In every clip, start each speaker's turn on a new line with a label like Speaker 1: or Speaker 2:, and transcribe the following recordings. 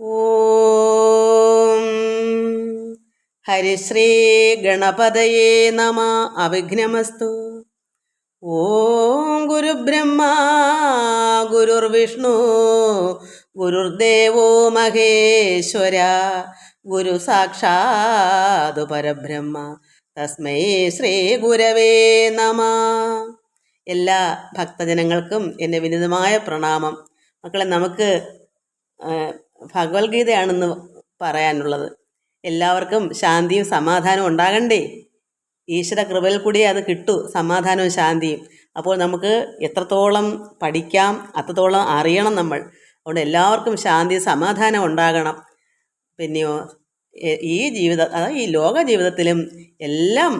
Speaker 1: ഓം. ഹരിശ്രീ ഗണപതയേ നമ. അവിഘ്നമസ്തു. ഓം ഗുരുബ്രഹ്മ ഗുരുർവിഷ്ണു ഗുരുർദേവോ മഹേശ്വര ഗുരു സാക്ഷാത് പരബ്രഹ്മ. തസ്മൈ ശ്രീ ഗുരവേ നമ. എല്ലാ ഭക്തജനങ്ങൾക്കും എന്റെ വിനിതമായ പ്രണാമം. മക്കളെ നമുക്ക് ഭഗവത്ഗീതയാണെന്ന് പറയാനുള്ളത്. എല്ലാവർക്കും ശാന്തിയും സമാധാനവും ഉണ്ടാകണ്ടേ? ഈശ്വര കൃപയിൽ കൂടി അത് കിട്ടൂ സമാധാനവും ശാന്തിയും. അപ്പോൾ നമുക്ക് എത്രത്തോളം പഠിക്കാം അത്രത്തോളം അറിയണം നമ്മൾ. അതുകൊണ്ട് എല്ലാവർക്കും ശാന്തി സമാധാനം ഉണ്ടാകണം. പിന്നെയോ ഈ ജീവിത അതായത് ഈ ലോക ജീവിതത്തിലും എല്ലാം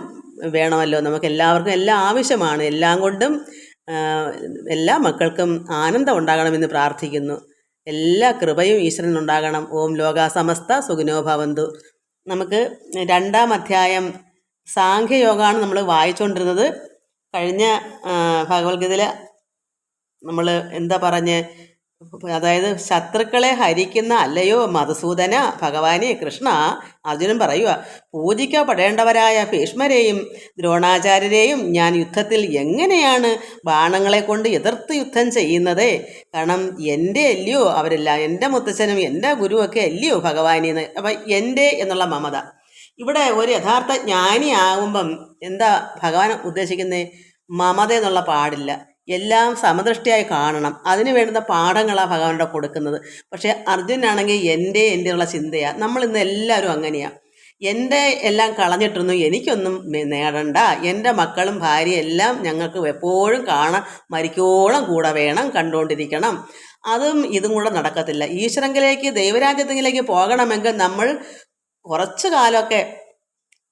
Speaker 1: വേണമല്ലോ. നമുക്ക് എല്ലാവർക്കും എല്ലാം ആവശ്യമാണ്. എല്ലാം കൊണ്ടും എല്ലാ മക്കൾക്കും ആനന്ദം ഉണ്ടാകണമെന്ന് പ്രാർത്ഥിക്കുന്നു. എല്ലാ കൃപയും ഈശ്വരനുണ്ടാകണം ഓം ലോക സമസ്ത സുഖിനോ ഭവന്തു. നമുക്ക് രണ്ടാം അധ്യായം സാഖ്യയോഗമാണ് നമ്മൾ വായിച്ചുകൊണ്ടിരുന്നത് കഴിഞ്ഞ ഭഗവത്ഗീതയിൽ നമ്മൾ എന്താ പറഞ്ഞ് അതായത് ശത്രുക്കളെ ഹരിക്കുന്ന അല്ലയോ മധുസൂദന ഭഗവാനെ കൃഷ്ണ അർജുനൻ പറയുക പൂജിക്കപ്പെടേണ്ടവരായ ഭീഷ്മരെയും ദ്രോണാചാര്യരെയും ഞാൻ യുദ്ധത്തിൽ എങ്ങനെയാണ് ബാണങ്ങളെ കൊണ്ട് എതിർത്ത് യുദ്ധം ചെയ്യുന്നത്? കാരണം എന്റെ അല്ലയോ അവരെല്ലാം എന്റെ മുത്തച്ഛനും എന്റെ ഗുരുവൊക്കെ അല്ലയോ ഭഗവാനെന്ന്. അപ്പം എന്റെ എന്നുള്ള മമത. ഇവിടെ ഒരു യഥാർത്ഥ ജ്ഞാനി ജ്ഞാനിയാകുമ്പം എന്താ ഭഗവാൻ ഉദ്ദേശിക്കുന്നത് മമത എന്നുള്ള പാടില്ല. എല്ലാം സമദൃഷ്ടിയായി കാണണം. അതിന് വേണ്ടുന്ന പാഠങ്ങളാണ് ഭഗവാനോട് കൊടുക്കുന്നത്. പക്ഷേ അർജുനാണെങ്കിൽ എന്റെ എന്റെ ഉള്ള ചിന്തയാണ് നമ്മൾ ഇന്ന് എല്ലാവരും അങ്ങനെയാണ് എന്റെ എല്ലാം കളഞ്ഞിട്ടൊന്നും എനിക്കൊന്നും നേടണ്ട. എന്റെ മക്കളും ഭാര്യയും എല്ലാം ഞങ്ങൾക്ക് എപ്പോഴും കാണാൻ മരിക്കോളം കൂടെ വേണം കണ്ടുകൊണ്ടിരിക്കണം. അതും ഇതും കൂടെ നടക്കത്തില്ല. ഈശ്വരങ്കിലേക്ക് ദൈവരാജ്യത്തിലേക്ക് പോകണമെങ്കിൽ നമ്മൾ കുറച്ച് കാലമൊക്കെ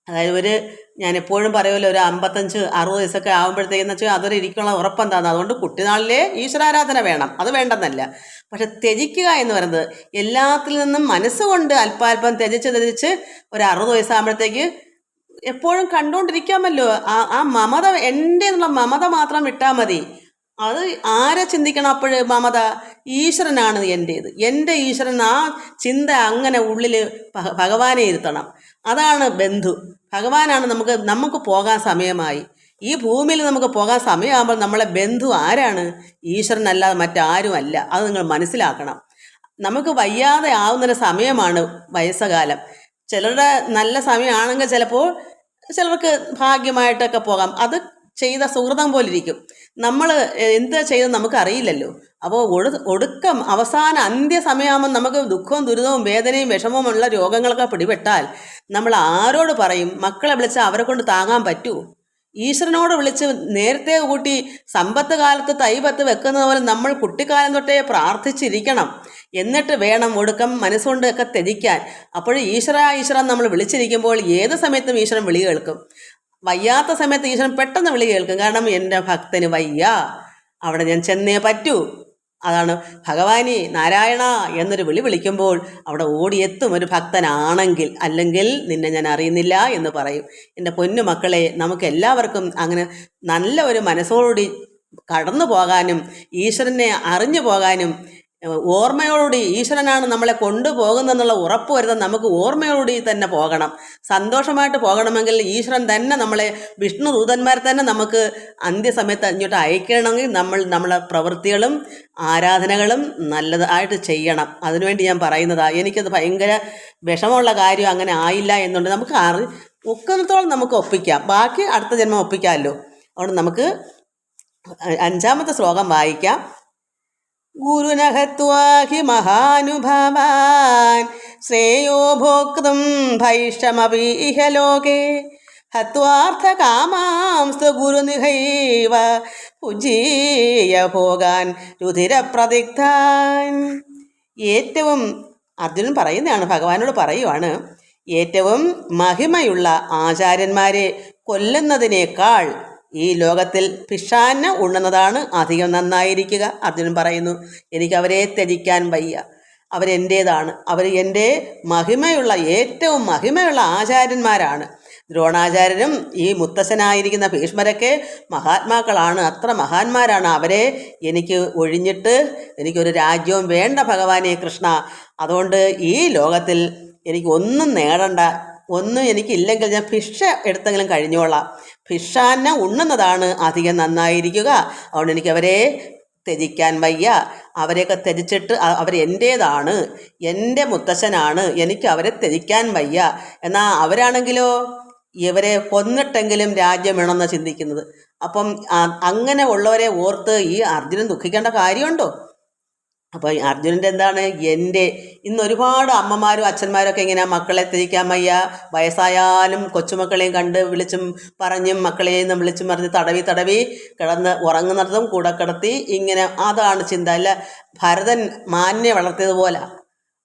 Speaker 1: അതായത് ഒരു ഞാൻ എപ്പോഴും പറയുമല്ലോ ഒരു അമ്പത്തഞ്ച് അറുപത് വയസ്സൊക്കെ ആകുമ്പോഴത്തേക്കെന്ന് വെച്ചാൽ അതൊരു ഇരിക്കാനുള്ള ഉറപ്പെന്താണ് അതുകൊണ്ട് കുട്ടിനാളിലെ ഈശ്വരാരാധന വേണം. അത് വേണ്ടെന്നല്ല. പക്ഷെ ത്യജിക്കുക എന്ന് പറയുന്നത് എല്ലാത്തിൽ നിന്നും മനസ്സുകൊണ്ട് അല്പാൽപ്പം ത്യജിച്ച് ത്യജിച്ച് ഒരു അറുപത് വയസ്സാകുമ്പോഴത്തേക്ക് എപ്പോഴും കണ്ടുകൊണ്ടിരിക്കാമല്ലോ. ആ ആ മമത എന്റെ എന്നുള്ള മമത മാത്രം വിട്ടാൽ മതി. അത് ആരെ ചിന്തിക്കണം അപ്പോഴ് മമത? ഈശ്വരനാണ് എന്റേത്. എന്റെ ഈശ്വരൻ ആ ചിന്ത അങ്ങനെ ഉള്ളിൽ ഭഗവാനെ ഇരുത്തണം. അതാണ് ബന്ധു. ഭഗവാനാണ് നമുക്ക് നമുക്ക് പോകാൻ സമയമായി. ഈ ഭൂമിയിൽ നമുക്ക് പോകാൻ സമയമാകുമ്പോൾ നമ്മളെ ബന്ധു ആരാണ്? ഈശ്വരനല്ലാതെ മറ്റാരും അല്ല അത് നിങ്ങൾ മനസ്സിലാക്കണം. നമുക്ക് വയ്യാതെ ആവുന്നൊരു സമയമാണ് വയസ്സകാലം. ചിലരുടെ നല്ല സമയമാണെങ്കിൽ ചിലപ്പോൾ ചിലർക്ക് ഭാഗ്യമായിട്ടൊക്കെ പോകാം. അത് ചെയ്ത സുഹൃതം പോലിരിക്കും. നമ്മൾ എന്ത് ചെയ്തെന്ന് നമുക്ക് അറിയില്ലല്ലോ അപ്പോൾ ഒടു ഒടുക്കം അവസാന അന്ത്യസമയമാകുമ്പോൾ നമുക്ക് ദുഃഖവും ദുരിതവും വേദനയും വിഷമവും ഉള്ള രോഗങ്ങളൊക്കെ പിടിപെട്ടാൽ നമ്മൾ ആരോട് പറയും? മക്കളെ വിളിച്ചാൽ അവരെ കൊണ്ട് താങ്ങാൻ പറ്റൂ? ഈശ്വരനോട് വിളിച്ച് നേരത്തെ കൂട്ടി സമ്പത്ത് കാലത്ത് തൈപത്ത് വെക്കുന്നത് പോലെ നമ്മൾ കുട്ടിക്കാലം തൊട്ടേ പ്രാർത്ഥിച്ചിരിക്കണം. എന്നിട്ട് വേണം ഒടുക്കം മനസ്സുകൊണ്ട് ഒക്കെ ത്യജിക്കാൻ. അപ്പോൾ ഈശ്വര ഈശ്വരൻ നമ്മൾ വിളിച്ചിരിക്കുമ്പോൾ ഏത് സമയത്തും ഈശ്വരൻ വിളി കേൾക്കും. വയ്യാത്ത സമയത്ത് ഈശ്വരൻ പെട്ടെന്ന് വിളി കേൾക്കും. കാരണം എന്റെ ഭക്തന് വയ്യ. അവിടെ ഞാൻ ചെന്നേ പറ്റൂ. അതാണ് ഭഗവാനി നാരായണ എന്നൊരു വിളി വിളിക്കുമ്പോൾ അവിടെ ഓടിയെത്തും ഒരു ഭക്തനാണെങ്കിൽ അല്ലെങ്കിൽ നിന്നെ ഞാൻ അറിയുന്നില്ല എന്ന് പറയും. എന്റെ പൊന്നു മക്കളെ നമുക്ക് എല്ലാവർക്കും അങ്ങനെ നല്ല ഒരു മനസ്സോടുകൂടി കടന്നു പോകാനും ഈശ്വരനെ അറിഞ്ഞു പോകാനും ഓർമ്മയോടുകൂടി ഈശ്വരനാണ് നമ്മളെ കൊണ്ടുപോകുന്നതെന്നുള്ള ഉറപ്പ് വരുത്താൻ നമുക്ക് ഓർമ്മയോടുകൂടി തന്നെ പോകണം. സന്തോഷമായിട്ട് പോകണമെങ്കിൽ ഈശ്വരൻ തന്നെ നമ്മളെ വിഷ്ണു ദൂതന്മാരെ തന്നെ നമുക്ക് അന്ത്യസമയത്ത് ഇങ്ങോട്ട് അയക്കണമെങ്കിൽ നമ്മൾ നമ്മളെ പ്രവൃത്തികളും ആരാധനകളും നല്ലതായിട്ട് ചെയ്യണം. അതിനുവേണ്ടി ഞാൻ പറയുന്നതാ എനിക്കത് ഭയങ്കര വിഷമമുള്ള കാര്യം അങ്ങനെ ആയില്ല എന്നുണ്ട്. നമുക്ക് അറി ഒക്കുന്നത്തോളം നമുക്ക് ഒപ്പിക്കാം. ബാക്കി അടുത്ത ജന്മം ഒപ്പിക്കാമല്ലോ. അതുകൊണ്ട് നമുക്ക് അഞ്ചാമത്തെ ശ്ലോകം വായിക്കാം. ഗുരുനഹത്വാഹി മഹാനുഭാവാൻ ശ്രേയോ ഭോക്തം ഭൈഷമപി ഇഹ ലോകേ. ഹത്വാർത്ഥകാമാംസ്തു ഗുരുനിഹൈവ പുജീയ ഭോഗാൻ രുധിരപ്രതിഗ്ധാൻ ഏറ്റവും അർജുനൻ പറയുന്നതാണ് ഭഗവാനോട് പറയുവാണ് ഏറ്റവും മഹിമയുള്ള ആചാര്യന്മാരെ കൊല്ലുന്നതിനേക്കാൾ ഈ ലോകത്തിൽ പിഷാന്ന ഉണ്ണുന്നതാണ് അധികം നന്നായിരിക്കുക. അർജുനൻ പറയുന്നു എനിക്ക് അവരെ ത്യജിക്കാൻ വയ്യ. അവരെന്റേതാണ് അവർ എന്റെ മഹിമയുള്ള ഏറ്റവും മഹിമയുള്ള ആചാര്യന്മാരാണ്. ദ്രോണാചാര്യനും ഈ മുത്തശ്ശനായിരിക്കുന്ന ഭീഷ്മരൊക്കെ മഹാത്മാക്കളാണ്. അത്ര മഹാന്മാരാണ്. അവരെ എനിക്ക് ഒഴിഞ്ഞിട്ട് എനിക്കൊരു രാജ്യവും വേണ്ട ഭഗവാനെ കൃഷ്ണ. അതുകൊണ്ട് ഈ ലോകത്തിൽ എനിക്ക് ഒന്നും നേടണ്ട. ഒന്നും എനിക്കില്ലെങ്കിൽ ഞാൻ ഭിക്ഷ എടുത്തെങ്കിലും കഴിഞ്ഞോളാം. ഭിക്ഷാന്ന ഉണ്ണുന്നതാണ് അധികം നന്നായിരിക്കുക. അതുകൊണ്ട് എനിക്കവരെ ത്യജിക്കാൻ വയ്യ. അവരെയൊക്കെ ത്യജിച്ചിട്ട് അവർ എന്റേതാണ് എന്റെ മുത്തശ്ശനാണ്. എനിക്ക് അവരെ ത്യജിക്കാൻ വയ്യ. എന്നാൽ അവരാണെങ്കിലോ ഇവരെ കൊന്നിട്ടെങ്കിലും രാജ്യം വേണമെന്നാണ് ചിന്തിക്കുന്നത്. അപ്പം അങ്ങനെ ഉള്ളവരെ ഓർത്ത് ഈ അർജുനൻ ദുഃഖിക്കേണ്ട കാര്യമുണ്ടോ? അപ്പോൾ അർജുനന്റെ എന്താണ്? എന്റെ. ഇന്ന് ഒരുപാട് അമ്മമാരും അച്ഛന്മാരൊക്കെ ഇങ്ങനെ മക്കളെ തിരിക്കാൻ വയ്യ. വയസ്സായാലും കൊച്ചുമക്കളെയും കണ്ട് വിളിച്ചും പറഞ്ഞും മക്കളെയും വിളിച്ചും പറഞ്ഞ് തടവി തടവി കിടന്ന് ഉറങ്ങുന്നിടത്തും കൂടെ കിടത്തി ഇങ്ങനെ അതാണ് ചിന്ത. അല്ല ഭരതൻ മാനിനെ വളർത്തിയതുപോലെ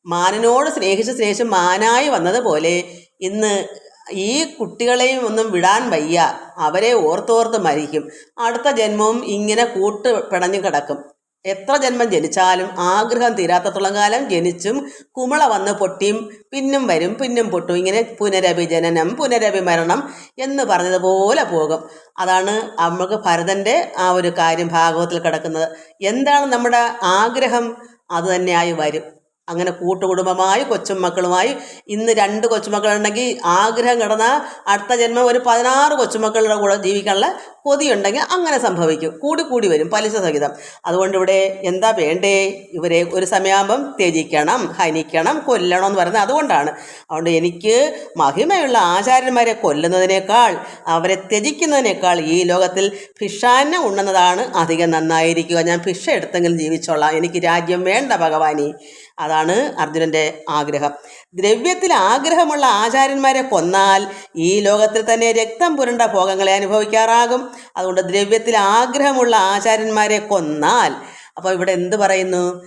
Speaker 1: മാനിനോട് സ്നേഹിച്ച് സ്നേഹിച്ച് മാനായി വന്നതുപോലെ ഇന്ന് ഈ കുട്ടികളെയും ഒന്നും വിടാൻ വയ്യ. അവരെ ഓർത്തോർത്ത് മരിക്കും. അടുത്ത ജന്മവും ഇങ്ങനെ കൂട്ട് പിണഞ്ഞു കിടക്കും. എത്ര ജന്മം ജനിച്ചാലും ആഗ്രഹം തീരാത്തത്തോളം കാലം ജനിച്ചും കുമള വന്ന് പൊട്ടിയും പിന്നും വരും പിന്നും പൊട്ടും ഇങ്ങനെ പുനരഭിജനനം പുനരഭിമരണം എന്ന് പറഞ്ഞതുപോലെ പോകും. അതാണ് നമുക്ക് ഭരതന്റെ ആ ഒരു കാര്യം ഭാഗവത്തിൽ കിടക്കുന്നത്. എന്താണ് നമ്മുടെ ആഗ്രഹം? അത് തന്നെയായി വരും. അങ്ങനെ കൂട്ടുകുടുംബമായി കൊച്ചുമക്കളുമായി. ഇന്ന് രണ്ട് കൊച്ചുമക്കളുണ്ടെങ്കിൽ ആഗ്രഹം കിടന്നാൽ അടുത്ത ജന്മം ഒരു പതിനാറ് കൊച്ചുമക്കളുടെ കൂടെ ജീവിക്കാനുള്ള കൊതിയുണ്ടെങ്കിൽ അങ്ങനെ സംഭവിക്കും. കൂടി കൂടി വരും പലിശ സഹിതം. അതുകൊണ്ട് ഇവിടെ എന്താ വേണ്ടേ? ഇവരെ ഒരു സമയമാകുമ്പം ത്യജിക്കണം ഹനിക്കണം കൊല്ലണം എന്ന് പറയുന്നത് അതുകൊണ്ടാണ്. അതുകൊണ്ട് എനിക്ക് മഹിമയുള്ള ആചാര്യന്മാരെ കൊല്ലുന്നതിനേക്കാൾ അവരെ ത്യജിക്കുന്നതിനേക്കാൾ ഈ ലോകത്തിൽ ഭിക്ഷാന്ന ഉണ്ണുന്നതാണ് അധികം നന്നായിരിക്കുക. ഞാൻ ഭിക്ഷ എടുത്തെങ്കിലും ജീവിച്ചോളാം. എനിക്ക് രാജ്യം വേണ്ട ഭഗവാനി. അതാണ് അർജുനന്റെ ആഗ്രഹം. ദ്രവ്യത്തിൽ ആഗ്രഹമുള്ള ആചാര്യന്മാരെ കൊന്നാൽ ഈ ലോകത്തിൽ തന്നെ രക്തം പുരണ്ട ഭോഗങ്ങളെ അനുഭവിക്കാറാകും. അതുകൊണ്ട് ദ്രവ്യത്തിൽ ആഗ്രഹമുള്ള ആചാര്യന്മാരെ കൊന്നാൽ അപ്പോൾ ഇവിടെ എന്ത് പറയുന്നു?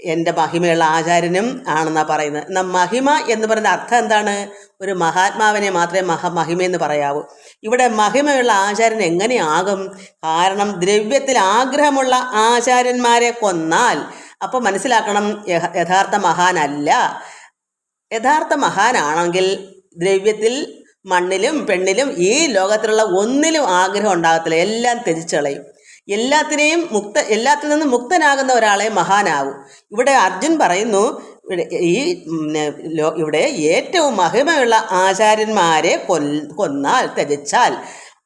Speaker 1: എന്റെ മഹിമയുള്ള ആചാര്യനും ആണെന്നാണ് പറയുന്നത്. എന്നാൽ മഹിമ എന്ന് പറയുന്ന അർത്ഥം എന്താണ്? ഒരു മഹാത്മാവിനെ മാത്രമേ മഹ മഹിമയെന്ന് പറയാവൂ. ഇവിടെ മഹിമയുള്ള ആചാര്യൻ എങ്ങനെയാകും? കാരണം ദ്രവ്യത്തിൽ ആഗ്രഹമുള്ള ആചാര്യന്മാരെ കൊന്നാൽ അപ്പോൾ മനസ്സിലാക്കണം യഥാർത്ഥ മഹാനല്ല. യഥാർത്ഥ മഹാനാണെങ്കിൽ ദ്രവ്യത്തിൽ മണ്ണിലും പെണ്ണിലും ഈ ലോകത്തിലുള്ള ഒന്നിലും ആഗ്രഹം ഉണ്ടാകത്തില്ല. എല്ലാം തിരിച്ചളയും എല്ലാത്തിനെയും മുക്ത എല്ലാത്തിൽ നിന്നും മുക്തനാകുന്ന ഒരാളെ മഹാനാവും ഇവിടെ അർജുൻ പറയുന്നു ഈ ഇവിടെ ഏറ്റവും മഹിമയുള്ള ആചാര്യന്മാരെ കൊൽ കൊന്നാൽ ത്യജിച്ചാൽ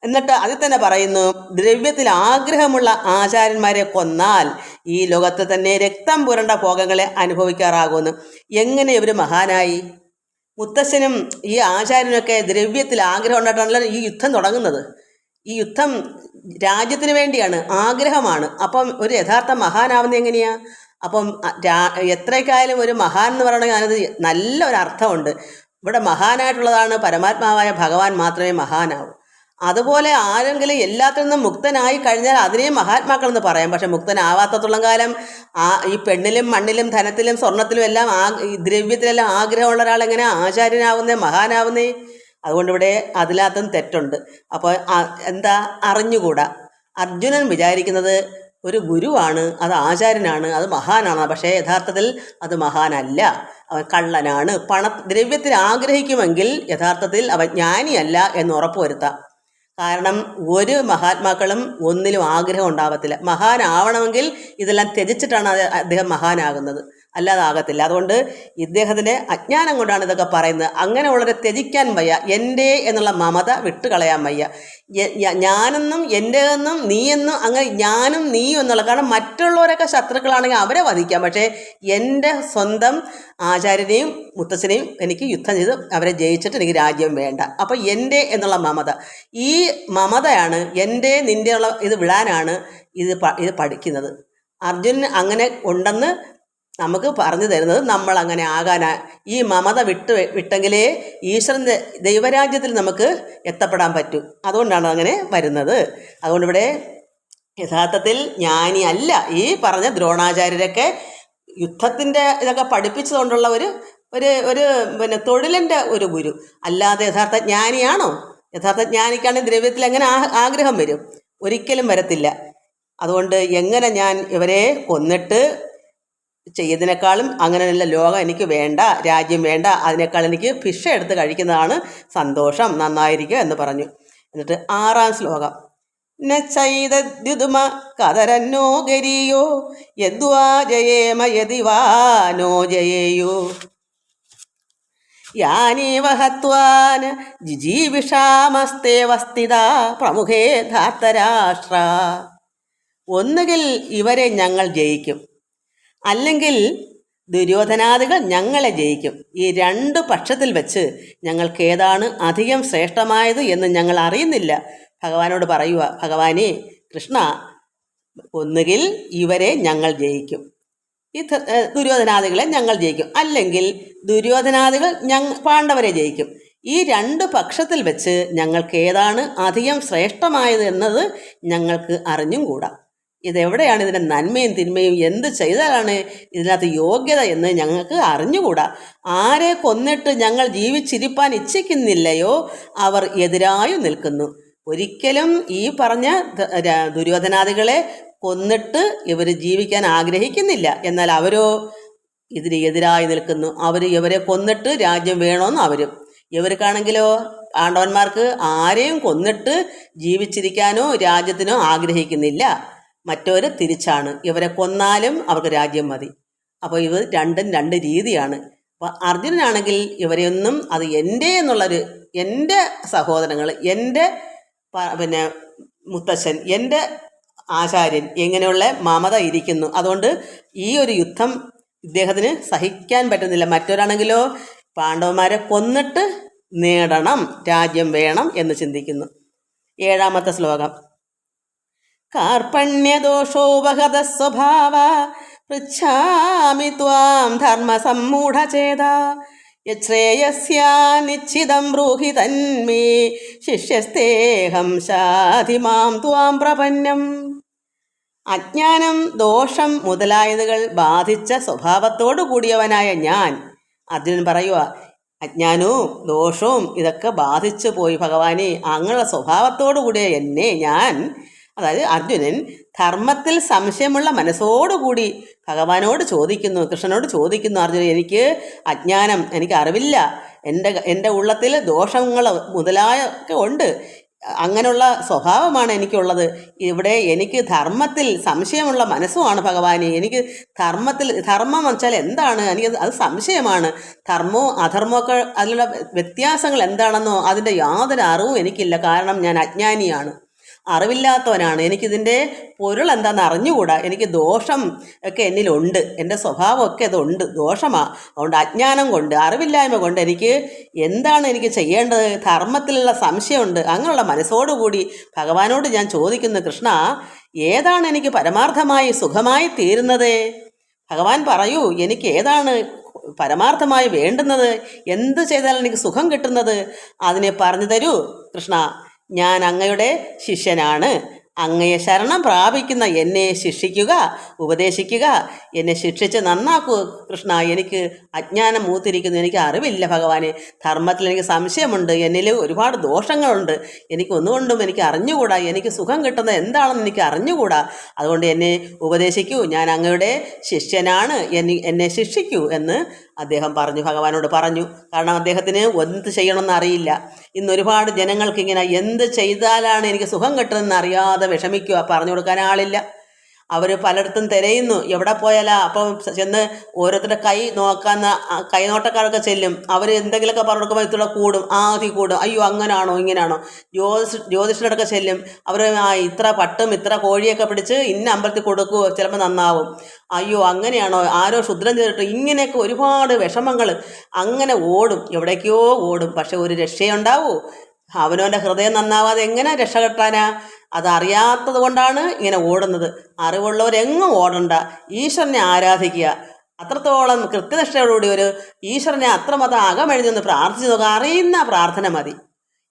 Speaker 1: എന്നിട്ട് അതിൽ തന്നെ പറയുന്നു ദ്രവ്യത്തിൽ ആഗ്രഹമുള്ള ആചാര്യന്മാരെ കൊന്നാൽ ഈ ലോകത്ത് തന്നെ രക്തം പുരണ്ട ഭോഗങ്ങളെ അനുഭവിക്കാറാകുമെന്ന് എങ്ങനെ ഇവർ മഹാനായി? മുത്തശ്ശനും ഈ ആചാര്യനൊക്കെ ദ്രവ്യത്തിൽ ആഗ്രഹം ഉണ്ടായിട്ടാണല്ലോ ഈ യുദ്ധം തുടങ്ങുന്നത്. ഈ യുദ്ധം രാജ്യത്തിന് വേണ്ടിയാണ് ആഗ്രഹമാണ്. അപ്പം ഒരു യഥാർത്ഥ മഹാനാവുന്നത് എങ്ങനെയാ? അപ്പം എത്രയ്ക്കായാലും ഒരു മഹാൻ എന്ന് പറയണമെങ്കിൽ അതിനത് നല്ലൊരു അർത്ഥമുണ്ട്. ഇവിടെ മഹാനായിട്ടുള്ളതാണ് പരമാത്മാവായ ഭഗവാൻ മാത്രമേ മഹാനാവൂ. അതുപോലെ ആരെങ്കിലും എല്ലാത്തിൽ നിന്നും മുക്തനായി കഴിഞ്ഞാൽ അതിനെയും മഹാത്മാക്കളെന്ന് പറയാം. പക്ഷെ മുക്തനാവാത്തത്തോളം കാലം ആ ഈ പെണ്ണിലും മണ്ണിലും ധനത്തിലും സ്വർണത്തിലും എല്ലാം ആ ദ്രവ്യത്തിലെല്ലാം ആഗ്രഹമുള്ള ഒരാൾ എങ്ങനെ ആചാര്യനാവുന്നേ മഹാനാവുന്നേ? അതുകൊണ്ട് ഇവിടെ അതിലാത്തും തെറ്റുണ്ട്. അപ്പോൾ എന്താ അറിഞ്ഞുകൂടാ? അർജുനൻ വിചാരിക്കുന്നത് ഒരു ഗുരുവാണ് അത് ആചാര്യനാണ് അത് മഹാനാണ്. പക്ഷേ യഥാർത്ഥത്തിൽ അത് മഹാനല്ല. അവൻ കള്ളനാണ്. പണ ദ്രവ്യത്തിൽ ആഗ്രഹിക്കുമെങ്കിൽ യഥാർത്ഥത്തിൽ അവൻ ജ്ഞാനിയല്ല എന്ന് ഉറപ്പുവരുത്താം. കാരണം ഒരു മഹാത്മാക്കളും ഒന്നിലും ആഗ്രഹം ഉണ്ടാവത്തില്ല. മഹാനാവണമെങ്കിൽ ഇതെല്ലാം ത്യജിച്ചിട്ടാണ് അദ്ദേഹം മഹാനാകുന്നത്. അല്ലാതെ ആകത്തില്ല അതുകൊണ്ട് ഇദ്ദേഹത്തിന്റെ അജ്ഞാനം കൊണ്ടാണ് ഇതൊക്കെ പറയുന്നത്. അങ്ങനെ ഉള്ളവരെ ത്യജിക്കാൻ വയ്യ. എന്റെ എന്നുള്ള മമത വിട്ടുകളയാൻ വയ്യ. ഞാനെന്നും എന്റെ എന്നും നീയെന്നും അങ്ങനെ ഞാനും നീയും എന്നുള്ള കാരണം മറ്റുള്ളവരൊക്കെ ശത്രുക്കളാണെങ്കിൽ അവരെ വധിക്കാം. പക്ഷേ എന്റെ സ്വന്തം ആചാര്യനെയും മുത്തച്ഛനെയും എനിക്ക് യുദ്ധം ചെയ്ത് അവരെ ജയിച്ചിട്ട് എനിക്ക് രാജ്യം വേണ്ട. അപ്പോൾ എന്റെ എന്നുള്ള മമത. ഈ മമതയാണ് എന്റെ നിന്റെ ഉള്ള ഇത് വിടാനാണ് ഇത് ഇത് പഠിക്കുന്നത്. അർജുനന് അങ്ങനെ ഉണ്ടെന്ന് നമുക്ക് പറഞ്ഞു തരുന്നത് നമ്മൾ അങ്ങനെ ആകാനാ. ഈ മമത വിട്ട് വിട്ടെങ്കിലേ ഈശ്വരന്റെ ദൈവരാജ്യത്തിൽ നമുക്ക് എത്തപ്പെടാൻ പറ്റൂ. അതുകൊണ്ടാണ് അങ്ങനെ വരുന്നത്. അതുകൊണ്ട് ഇവിടെ യഥാർത്ഥത്തിൽ ജ്ഞാനി അല്ല. ഈ പറഞ്ഞ ദ്രോണാചാര്യരൊക്കെ യുദ്ധത്തിന്റെ ഇതൊക്കെ പഠിപ്പിച്ചതുകൊണ്ടുള്ള ഒരു ഒരു ഒരു പിന്നെ തൊഴിലിന്റെ ഒരു ഗുരു. അല്ലാതെ യഥാർത്ഥ ജ്ഞാനിയാണോ? യഥാർത്ഥ ജ്ഞാനിക്കാണെങ്കിൽ ദ്രവ്യത്തിൽ എങ്ങനെ ആഗ്രഹം വരും? ഒരിക്കലും വരത്തില്ല. അതുകൊണ്ട് എങ്ങനെ ഞാൻ ഇവരെ കൊന്നിട്ട് ചെയ്യുന്നതിനേക്കാളും അങ്ങനെയല്ല ലോകം എനിക്ക് വേണ്ട രാജ്യം വേണ്ട അതിനേക്കാൾ എനിക്ക് ഫിഷ് എടുത്ത് കഴിക്കുന്നതാണ് സന്തോഷം നന്നായിരിക്കുക എന്ന് പറഞ്ഞു. എന്നിട്ട് ആറാം ശ്ലോകം. ന ജയേമ പ്രമുഖേ ധാർത്തരാഷ്ട്ര. ഒന്നുകിൽ ഇവരെ ഞങ്ങൾ ജയിക്കും അല്ലെങ്കിൽ ദുര്യോധനാദികൾ ഞങ്ങളെ ജയിക്കും. ഈ രണ്ട് പക്ഷത്തിൽ വെച്ച് ഞങ്ങൾക്ക് ഏതാണ് അധികം ശ്രേഷ്ഠമായത് എന്ന് ഞങ്ങൾ അറിയുന്നില്ല. ഭഗവാനോട് പറയുക ഭഗവാനെ കൃഷ്ണ ഒന്നുകിൽ ഇവരെ ഞങ്ങൾ ജയിക്കും. ഈ ദുര്യോധനാദികളെ ഞങ്ങൾ ജയിക്കും. അല്ലെങ്കിൽ ദുര്യോധനാദികൾ ഞങ്ങ പാണ്ഡവരെ ജയിക്കും. ഈ രണ്ട് പക്ഷത്തിൽ വെച്ച് ഞങ്ങൾക്ക് ഏതാണ് അധികം ശ്രേഷ്ഠമായത് എന്നത് ഞങ്ങൾക്ക് അറിഞ്ഞും കൂടാ. ഇതെവിടെയാണ് ഇതിന്റെ നന്മയും തിന്മയും? എന്ത് ചെയ്താലാണ് ഇതിനകത്ത് യോഗ്യത എന്ന് ഞങ്ങൾക്ക് അറിഞ്ഞുകൂടാ? ആരെ കൊന്നിട്ട് ഞങ്ങൾ ജീവിച്ചിരിപ്പാൻ ഇച്ഛിക്കുന്നില്ലയോ? അവർ എതിരായി നിൽക്കുന്നു. ഒരിക്കലും ഈ പറഞ്ഞ ദുര്യോധനാദികളെ കൊന്നിട്ട് ഇവർ ജീവിക്കാൻ ആഗ്രഹിക്കുന്നില്ല. എന്നാൽ അവരോ ഇതിന് എതിരായി നിൽക്കുന്നു. അവർ ഇവരെ കൊന്നിട്ട് രാജ്യം വേണമെന്ന് അവരും. ഇവർക്കാണെങ്കിലോ പാണ്ഡവന്മാർക്ക് ആരെയും കൊന്നിട്ട് ജീവിച്ചിരിക്കാനോ രാജ്യത്തിനോ ആഗ്രഹിക്കുന്നില്ല. മറ്റവർ തിരിച്ചാണ്. ഇവരെ കൊന്നാലും അവർക്ക് രാജ്യം മതി. അപ്പോൾ ഇവർ രണ്ടും രണ്ട് രീതിയാണ്. അപ്പോൾ അർജുനനാണെങ്കിൽ ഇവരെയൊന്നും അത് എന്റെ എന്നുള്ളൊരു എന്റെ സഹോദരങ്ങൾ എന്റെ പിന്നെ മുത്തശ്ശൻ എന്റെ ആചാര്യൻ ഇങ്ങനെയുള്ള മമത ഇരിക്കുന്നു. അതുകൊണ്ട് ഈ ഒരു യുദ്ധം ഇദ്ദേഹത്തിന് സഹിക്കാൻ പറ്റുന്നില്ല. മറ്റൊരാണെങ്കിലോ പാണ്ഡവന്മാരെ കൊന്നിട്ട് നേടണം രാജ്യം വേണം എന്ന് ചിന്തിക്കുന്നു. ഏഴാമത്തെ ശ്ലോകം. കാർപ്പണ്യദോഷോപഹത സ്വഭാവ പൃച്ഛാമി ത്വാം ധർമ്മസമ്മൂഢചേത. യശ്രേയസ്യാനിശ്ചിതം ബ്രൂഹി തന്മേ ശിഷ്യസ്തേഹം ശാധിമാം ത്വാം പ്രപന്നം. അജ്ഞാനം ദോഷം മുതലായതുകൾ ബാധിച്ച സ്വഭാവത്തോടു കൂടിയവനായ ഞാൻ. അർജുനൻ പറയുക അജ്ഞാനവും ദോഷവും ഇതൊക്കെ ബാധിച്ചു പോയി ഭഗവാനെ അങ്ങനെയുള്ള സ്വഭാവത്തോടു കൂടിയ എന്നെ ഞാൻ അതായത് അർജുനൻ ധർമ്മത്തിൽ സംശയമുള്ള മനസ്സോടുകൂടി ഭഗവാനോട് ചോദിക്കുന്നു കൃഷ്ണനോട് ചോദിക്കുന്നു അർജുനൻ എനിക്ക് അജ്ഞാനം എനിക്ക് അറിവില്ല. എന്റെ എന്റെ ഉള്ളത്തിൽ ദോഷങ്ങൾ മുതലായ ഒക്കെ ഉണ്ട്. അങ്ങനെയുള്ള സ്വഭാവമാണ് എനിക്കുള്ളത്. ഇവിടെ എനിക്ക് ധർമ്മത്തിൽ സംശയമുള്ള മനസ്സുമാണ് ഭഗവാനെ. എനിക്ക് ധർമ്മത്തിൽ ധർമ്മം വെച്ചാൽ എന്താണ്? എനിക്ക് അത് സംശയമാണ്. ധർമ്മവും അധർമ്മമൊക്കെ അതിലുള്ള വ്യത്യാസങ്ങൾ എന്താണെന്നോ അതിന്റെ യാതൊരു അറിവും എനിക്കില്ല. കാരണം ഞാൻ അജ്ഞാനിയാണ്. അറിവില്ലാത്തവനാണ്. എനിക്കിതിന്റെ പൊരുൾ എന്താണെന്ന് അറിഞ്ഞുകൂടാ? എനിക്ക് ദോഷം ഒക്കെ എന്നിലുണ്ട്. എന്റെ സ്വഭാവമൊക്കെ അതുണ്ട്. ദോഷമാണ് അതുകൊണ്ട് അജ്ഞാനം കൊണ്ട് അറിവില്ലായ്മ കൊണ്ട് എനിക്ക് എന്താണ് എനിക്ക് ചെയ്യേണ്ടത്? ധർമ്മത്തിലുള്ള സംശയമുണ്ട്. അങ്ങനെയുള്ള മനസ്സോടുകൂടി ഭഗവാനോട് ഞാൻ ചോദിക്കുന്നു കൃഷ്ണ ഏതാണ് എനിക്ക് പരമാർത്ഥമായി സുഖമായി തീരുന്നത്? ഭഗവാൻ പറയൂ എനിക്ക് ഏതാണ് പരമാർത്ഥമായി വേണ്ടുന്നത്? എന്ത് ചെയ്താൽ എനിക്ക് സുഖം കിട്ടുന്നത്? അതിനെ പറഞ്ഞു തരൂ കൃഷ്ണ. ഞാൻ അങ്ങയുടെ ശിഷ്യനാണ്. അങ്ങയെ ശരണം പ്രാപിക്കുന്ന എന്നെ ശിക്ഷിക്കുക ഉപദേശിക്കുക എന്നെ ശിക്ഷിച്ച് നന്നാക്കുക കൃഷ്ണ എനിക്ക് അജ്ഞാനം മൂത്തിരിക്കുന്നു. എനിക്ക് അറിവില്ല ഭഗവാനെ. ധർമ്മത്തിൽ എനിക്ക് സംശയമുണ്ട്. എന്നിൽ ഒരുപാട് ദോഷങ്ങളുണ്ട്. എനിക്ക് ഒന്നുകൊണ്ടും എനിക്ക് അറിഞ്ഞുകൂടാ. എനിക്ക് സുഖം കിട്ടുന്നത് എന്താണെന്ന് എനിക്ക് അറിഞ്ഞുകൂടാ. അതുകൊണ്ട് എന്നെ ഉപദേശിക്കൂ. ഞാൻ അങ്ങയുടെ ശിഷ്യനാണ്. എന്നെ ശിക്ഷിക്കൂ എന്ന് അദ്ദേഹം പറഞ്ഞു ഭഗവാനോട് പറഞ്ഞു കാരണം അദ്ദേഹത്തിന് എന്ത് ചെയ്യണമെന്ന് അറിയില്ല. ഇന്ന് ഒരുപാട് ജനങ്ങൾക്ക് ഇങ്ങനെ എന്ത് ചെയ്താലാണ് എനിക്ക് സുഖം കിട്ടുന്നതെന്ന് അറിയാതെ വിഷമിക്കുക പറഞ്ഞു കൊടുക്കാൻ ആളില്ല. അവർ പലയിടത്തും തിരയുന്നു. എവിടെ പോയാലാ? അപ്പം ചെന്ന് ഓരോരുത്തരുടെ കൈ നോക്കാന്ന് കൈനോട്ടക്കാരൊക്കെ ചെല്ലും. അവർ എന്തെങ്കിലുമൊക്കെ പറഞ്ഞു കൊടുക്കുമ്പോൾ ഇത്ര കൂടും. ആദ്യം കൂടും. അയ്യോ അങ്ങനാണോ? ഇങ്ങനെയാണോ ജ്യോതിഷ ജ്യോതിഷനോടൊക്കെ ചെല്ലും. അവർ ആ ഇത്ര പട്ടും ഇത്ര കോഴിയൊക്കെ പിടിച്ച് ഇന്ന അമ്പലത്തിൽ കൊടുക്കുമോ ചിലപ്പോൾ നന്നാവും. അയ്യോ അങ്ങനെയാണോ? ആരോ ക്ഷുദ്രം ചെയ്തിട്ട് ഇങ്ങനെയൊക്കെ ഒരുപാട് വിഷമങ്ങൾ അങ്ങനെ ഓടും. എവിടേക്കോ ഓടും. പക്ഷെ ഒരു രക്ഷയുണ്ടാവൂ. അവനവന്റെ ഹൃദയം നന്നാവാതെ എങ്ങനെ രക്ഷ കിട്ടാനാ അതറിയാത്തത് കൊണ്ടാണ് ഇങ്ങനെ ഓടുന്നത്. അറിവുള്ളവരെങ്ങും ഓടണ്ട. ഈശ്വരനെ ആരാധിക്കുക. അത്രത്തോളം കൃത്യനിഷ്ഠയോടുകൂടി ഒരു ഈശ്വരനെ അത്രമാത്രം അകമെഴുതി പ്രാർത്ഥിച്ചു നോക്കുക. അറിയുന്ന പ്രാർത്ഥന മതി.